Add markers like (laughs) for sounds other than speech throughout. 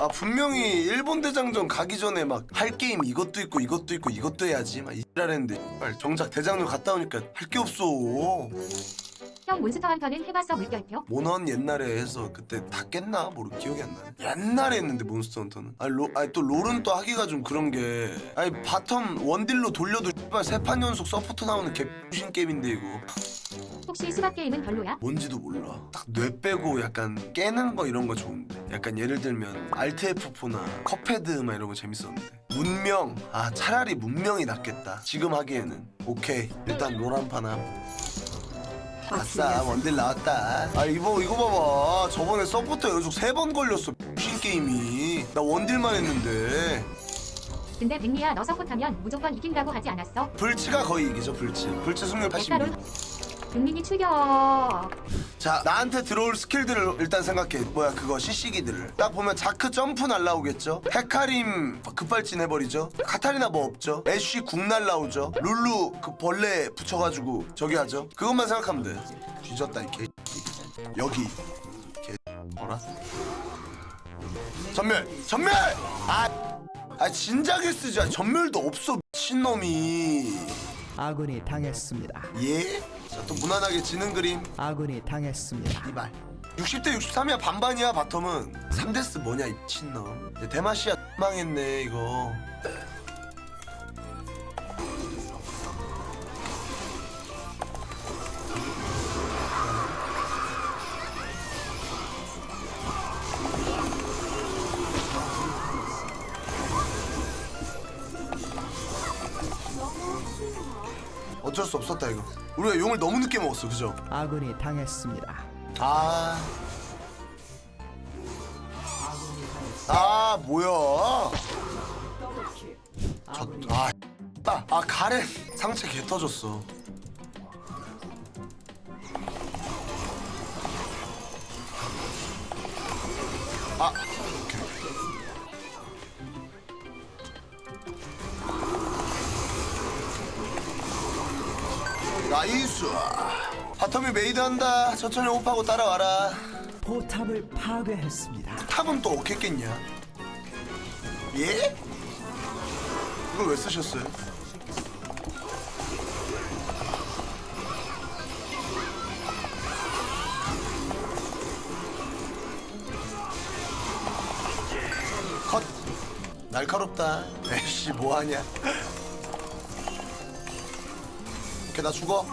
아 분명히 일본 대장전 가기 전에 막 할 게임 이것도 있고 이것도 있고 이것도 해야지. 막 이랄 했는데 씨발, 정작 대장전 갔다 오니까 할 게 없어 형 몬스터 헌터는 해봤어 물결표? 모넌 옛날에 해서 그때 다 깼나 모르 기억이 안 나네 옛날에 했는데 몬스터 헌터는 아니, 로, 아니 또 롤은 또 하기가 좀 그런 게 아니 바텀 원딜로 돌려도 씨발 세판 연속 서포터 나오는 개부신 게임인데 이거 혹시 수박 게임은 별로야? 뭔지도 몰라. 딱 뇌 빼고 약간 깨는 거 이런 거 좋은데. 약간 예를 들면 알트 F4나 컵헤드 막 이런 거 재밌었는데. 문명. 아 차라리 문명이 낫겠다. 지금 하기에는. 오케이. 일단 롤 한 판 함. 아싸 원딜 나왔다. 아 이거 이거 봐봐. 저번에 서포터 연속 세 번 걸렸어. 신 게임이. 나 원딜만 했는데. 근데 백리야 너 서포트하면 무조건 이긴다고 하지 않았어? 불치가 거의 이기죠 불치. 불치 승률 82. 롤 백민이 출격 자 나한테 들어올 스킬들을 일단 생각해. 뭐야 그거 CC기들을. 딱 보면 자크 점프 날라오겠죠? 헤카림 급발진 해버리죠? 카타리나 뭐 없죠? 애쉬 궁 날라오죠? 룰루 그 벌레 붙여가지고 저기 하죠? 그것만 생각하면 돼. 뒤졌다 이 개. 여기. 개. 뭐라? 전멸! 전멸! 아, 아 진작에 쓰지. 아, 전멸도 없어 미친놈이. 아군이 당했습니다. 예? 자 또 무난하게 지는 그림. 아군이 당했습니다. 이발 60대 63이야 반반이야 바텀은. 3데스 뭐냐 이 미친놈. 야, 대마시아 망했네 이거 어쩔 수 없었다 이거 우리가 용을 너무 늦게 먹었어 그죠? 아군이 당했습니다. 아. 아, 뭐야? 저, 아, 아, 아, 가렌 상체 개 터졌어. 아, 나이스. 바텀이 메이드 한다. 천천히 호흡하고 따라와라. 포탑을 파괴했습니다. 탑은 또 없겠겠냐? 예? 이걸 왜 쓰셨어요? 컷 날카롭다 (laughs) 에이씨 뭐하냐 오케이 나 죽어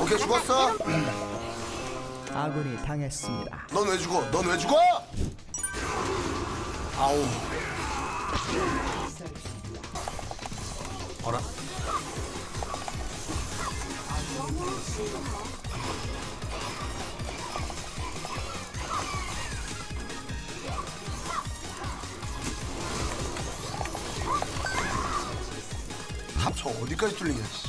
오케이 죽었어 아군이 당했습니다. 넌 왜 죽어? 넌 왜 죽어? 아우. 어라? 합쳐 어디까지 뚫리냐? 씨.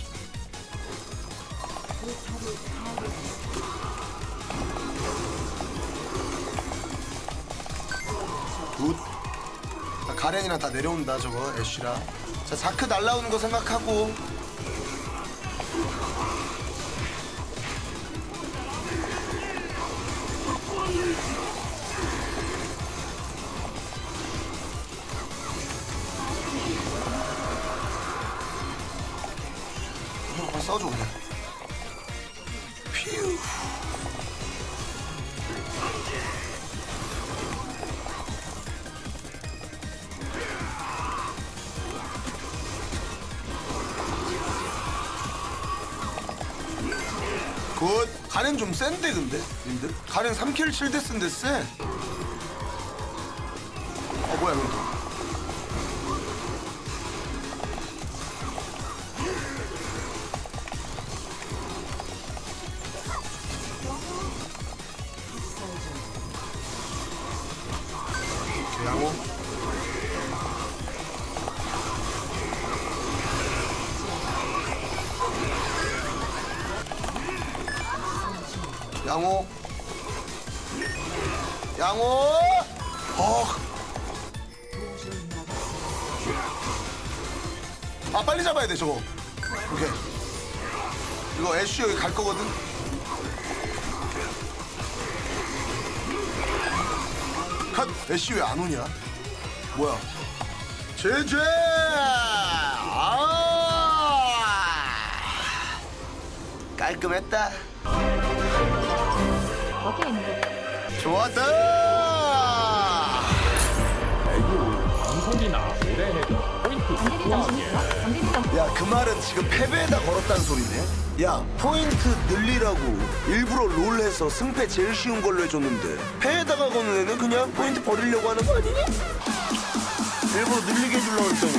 굿. 자, 가렌이랑 다 내려온다 저거 애쉬랑. 자 자크 날라오는 거 생각하고. 써줘 그냥. 퓨. 굿. 가렌 좀 센데 근데 님들? 가렌 3킬 7데스인데 쎄. 어 뭐야 이건 또. 양호. 양호. 어. 아 빨리 잡아야 돼 저거. 오케이. 이거 애쉬 여기 갈 거거든. 컷. 애쉬 왜 안 오냐? 뭐야? 제제. 아. 깔끔했다. 어깨 앵무 좋았다. 방송이나 오래 해도 포인트 정대리 정신이 들어 정대리 정 야 그 말은 지금 패배에다 걸었다는 소리네 야 포인트 늘리라고 일부러 롤 해서 승패 제일 쉬운 걸로 해줬는데 패에다가 거는 애는 그냥 포인트 버리려고 하는 거 아니냐? 일부러 늘리게 해주려고 했더니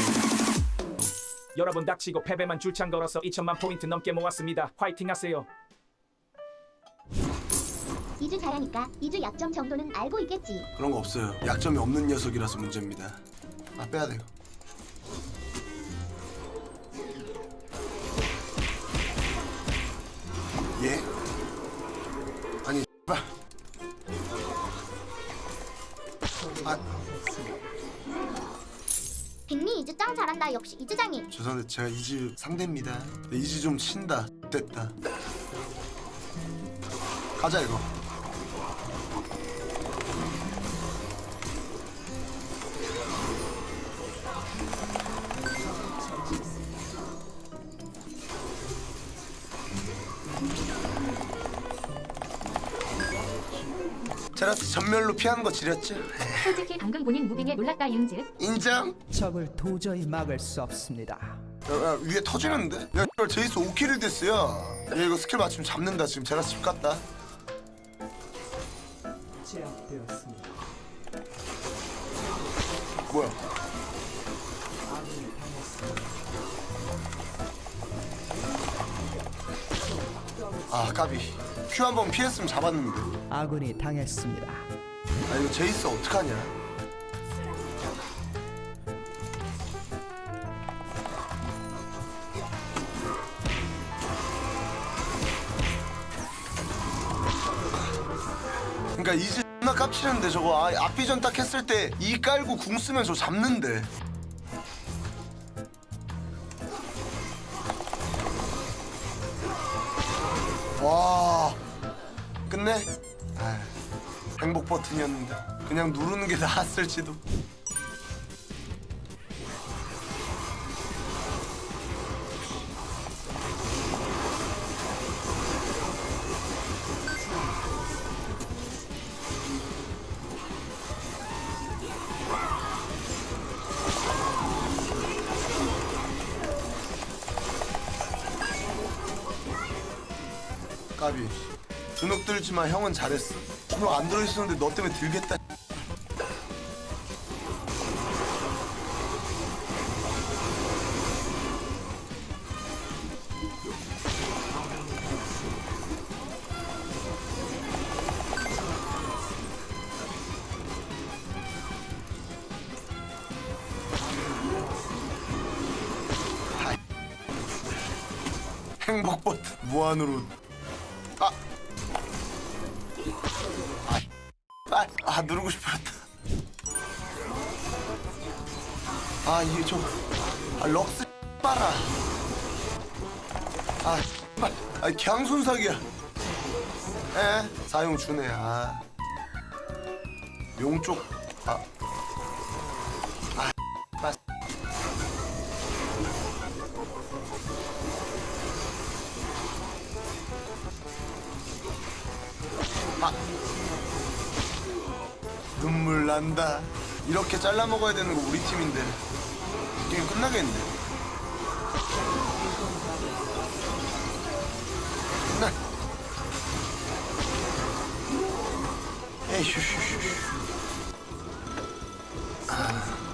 여러분 닥치고 패배만 줄창 걸어서 2천만 포인트 넘게 모았습니다. 화이팅 하세요. 이주 잘하니까 이주 약점 정도는 알고 있겠지. 그런 거 없어요 약점이 없는 녀석이라서 문제입니다 아 빼야 돼 이거 예? 아니 발아 백미 이주 짱 잘한다. 역시 이주장님. 죄송한데 제가 이즈 상대입니다. 네, 이즈 좀 친다. 됐다. 가자 이거. 제라스 전멸로 피하는 거 지렸죠? 솔직히 방금 본인 무빙에 놀랐다 이응즉 인정? 적을 도저히 막을 수 없습니다. 야, 야 위에 터지는데? 야 이걸 제이스 5킬을 됐어요 야 이거 스킬 맞추면 잡는다 지금 제가 집 갔다 제압되었습니다. 뭐야 아 까비 큐 한 번 피했으면 잡았는데. 아군이 당했습니다. 아 이거 제이스 어떡하냐? 그러니까 이제 나 깝치는데 저거 아, 앞비전 딱 했을 때 이 깔고 궁 쓰면 저 잡는데. 와 끝내? 아, 행복 버튼이었는데 그냥 누르는 게 나았을지도 까비 주눅 들지만 형은 잘했어. 주눅 안 들어있었는데 너 때문에 들겠다. 행복 버튼. 무한으로 누르고 싶었다. 아 이게 좀 아, 럭스 빨아. 아, 빨, 아 강손삭이야. 에 사용 주네. 아, 용쪽 아. 아. 눈물 난다. 이렇게 잘라 먹어야 되는 거 우리 팀인데 게임 끝나겠네. 끝나. 에이. 아.